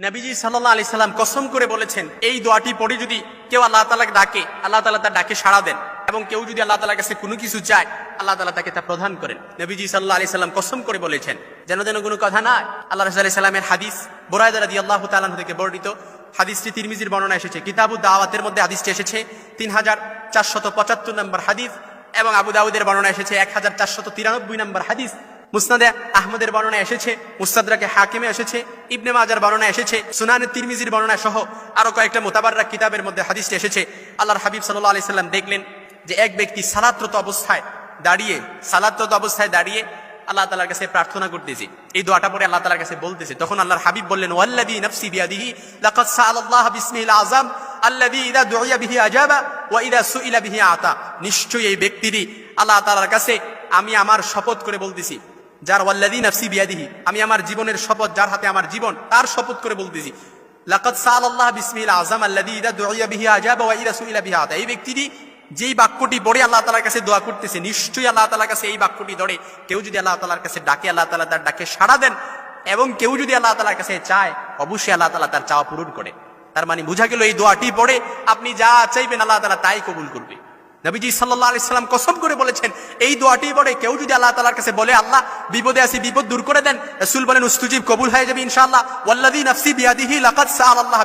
নবীজি সাল্লাহ আলি সাল্লাম কসম করে বলেছেন, এই দোয়াটি পড়ে যদি কেউ আল্লাহ তালাকে ডাকে, আল্লাহ তালা তার ডাকে সাড়া দেন। এবং কেউ যদি আল্লাহ তালার কাছে কোনো কিছু চায়, আল্লাহ তালা তাকে তা প্রদান করেন। নবীজি সাল্লাহ আলি সাল্লাম কসম করে বলেছেন, যেন যেন কোনো কথা নাই আল্লাহ রসুল সাল্লামের হাদিস বোরায়দ রাদি আল্লাহ তালাহ থেকে বর্ণিত। হাদিসটি তিরমিজির বর্ণনা এসেছে। কিতাবু দাওয়াতের মধ্যে হাদিসটি এসেছে তিন হাজার চারশত পঁচাত্তর নম্বর হাদিস এবং আবু দাউদের বর্ণনা এসেছে এক হাজার চারশত তিরানব্বই নম্বর হাদিস। মুসনাদে আহমদের বর্ণনা এসেছে মুস্তাদরাকে হাকিমে এসেছে, ইবনে মাজার বর্ণনা এসেছে সুনানের তিরমিজির বর্ণনা সহ আরও কয়েকটা মোতাবাররা কিতাবের মধ্যে হাদিসটি এসেছে। আল্লাহর হাবিব সাল্লাহ আলি সাল্লাম দেখলেন যে এক ব্যক্তি সালাত্রত অবস্থায় দাঁড়িয়ে, সালাত্রত অবস্থায় দাঁড়িয়ে আল্লাহ তালার কাছে প্রার্থনা করতেছি। এই দোয়াটা পরে আল্লাহ তালার কাছে বলতেছে। তখন আল্লাহর হাবিব বললেন, ওয়াল্লাযী নাফসি বিয়াদিহি লাকাদ সাআলাল্লাহ বিসমিহিল আযম ইযা দুইয়া বিহি আজাবা ওয়া সুইলা বিহি আতা। নিশ্চয়ই এই ব্যক্তিরই আল্লাহ তালার কাছে আমি আমার শপথ করে বলতেছি। যার ওয়াল্লাযী নাফসি বিয়াদিহি, আমি আমার জীবনের শপথ, যার হাতে আমার জীবন, তার শপথ করে বলতেছি, লাকাদ সাআলাল্লাহ বিসমিহিল আযম আল্লাযী ইযা দুইয়া বিহি আজাবা ওয়া সুইলা এই ব্যক্তিরই যেই বাক্যটি আল্লাহ তালার কাছে দোয়া করতেছে, নিশ্চয়ই আল্লাহ তালার কাছে এই বাক্যটি ধরে। কেউ যদি আল্লাহ তালার কাছে ডাকে, আল্লাহ তালা তার ডাকে সাড়া দেন। এবং কেউ যদি আল্লাহ তালার কাছে চায়, অবশ্যই আল্লাহ তালা তার চাওয়া পূরণ করে। তার মানে বোঝা গেল এই দোয়াটি পড়ে, আপনি যা চাইবেন আল্লাহ তালা তাই কবুল করবে। নবীজি সাল্লাহ আলাইসাল্লাম কসম করে বলেছেন, এই দোয়াটি পড়ে কেউ যদি আল্লাহ তালার কাছে বলে, আল্লাহ, বিপদে আসি, বিপদ দূর করে দেন, রসুল বলেন, উস্তুজিব কবুল হয়ে যাবে ইনশাআল্লাহ।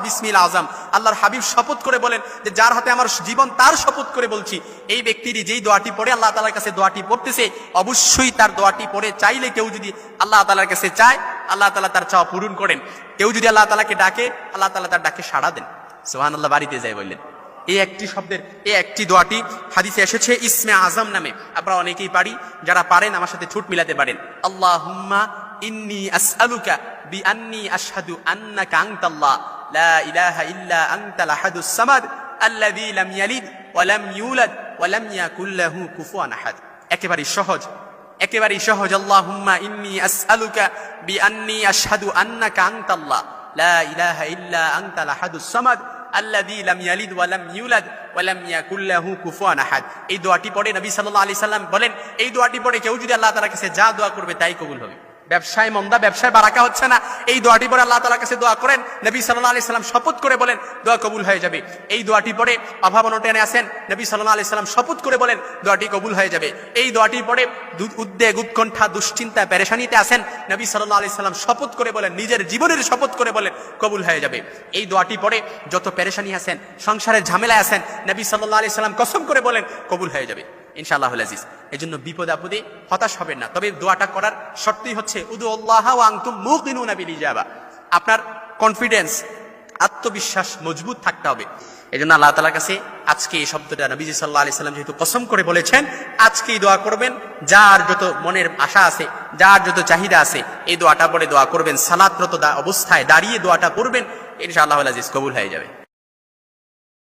বিসমিল আজম আল্লাহর হাবিব শপথ করে বলেন যে, যার হাতে আমার জীবন, তার শপথ করে বলছি। এই ব্যক্তিরই যেই দোয়াটি পড়ে আল্লাহ তালার কাছে দোয়াটি পড়তেছে, অবশ্যই তার দোয়াটি পড়ে চাইলে কেউ যদি আল্লাহ তালার কাছে চায়, আল্লাহ তালা তার চাওয়া পূরণ করেন। কেউ যদি আল্লাহ তালাকে ডাকে, আল্লাহ তালা তার ডাকে সাড়া দেন। সোহান আল্লাহ বাড়িতে যায় বললেন। এই একটি শব্দের এই একটি দোয়াটি হাদিসে এসেছে, ইসমে আজম নামে। আপনারা অনেকেই পারি, যারা পারেন আমার সাথে ছুট মিলাতে পারেন। আল্লাহ হুম্মা ইন্নি আসআলুকা বি আন্নি আশহাদু আন্নাকা আনতাল্লাহ। লা ইলাহা ইল্লা আনতাল আহাদুস সামাদ আল্লাযী লাম ইয়ালিদ ওয়া লাম ইউলাদ ওয়া লাম ইয়াকুল লাহু কুফুয়ান আহাদ। একেবারে সহজ একেবারে সহজ। আল্লাহুম্মা ইন্নি আসআলুকা বি আন্নি আশহাদু আন্নাকা আনতাল্লাহ। লা ইলাহা ইল্লা আনতাল আহাদুস সামাদ এই দোয়াটি পড়ে নবী সাল্লাল্লাহু আলাইহি সাল্লাম বলেন, এই দোয়াটি পড়ে কেউ যদি আল্লাহ তাআলার কাছে যা দোয়া করবে তাই কবুল হবে। ব্যবসায় মন্দা, ব্যবসায় বারাকা হচ্ছে না। এই দোয়াটি পরে আল্লাহ তালার কাছে দোয়া করেন। নবী সাল্লাহ আলি সাল্লাম শপথ করে বলেন, দোয়া কবুল হয়ে যাবে। এই দোয়াটি পরে অভাব অনটনে আসেন, নবী সাল্লাহ আলি সাল্লাম শপথ করে বলেন, দোয়াটি কবুল হয়ে যাবে। এই দোয়াটি পরে উদ্বেগ উৎকণ্ঠা দুশ্চিন্তা, পেরেশানিতে আসেন। নবী সাল্লাহ আলি সাল্লাম শপথ করে বলেন, নিজের জীবনের শপথ করে বলেন, কবুল হয়ে যাবে। এই দোয়াটি পরে যত পেরেশানি আসেন, সংসারের ঝামেলায় আসেন, নবী সাল্লাহ আলি সাল্লাম কসম করে বলেন, কবুল হয়ে যাবে। ইনশাআল্লাহ আজিজ। এই জন্য বিপদ আপদে হতাশ হবেন না। তবে দোয়াটা করার শর্তই হচ্ছে উদু আল্লাহ ওয়া আনতুম মুকিনুনা বিল ইজাবা আপনার কনফিডেন্স আত্মবিশ্বাস মজবুত থাকতে হবে। এই জন্য আল্লাহ তালার কাছে আজকে এই শব্দটা নবীজি সাল্লাহ আলি সাল্লাম যেহেতু কসম করে বলেছেন, আজকেই দোয়া করবেন। যার যত মনের আশা আছে, যার যত চাহিদা আছে, এই দোয়াটা পরে দোয়া করবেন। সালাতরত দা- অবস্থায় দাঁড়িয়ে দোয়াটা করবেন। ইনশাআল্লাহ আজিজ কবুল হয়ে যাবে।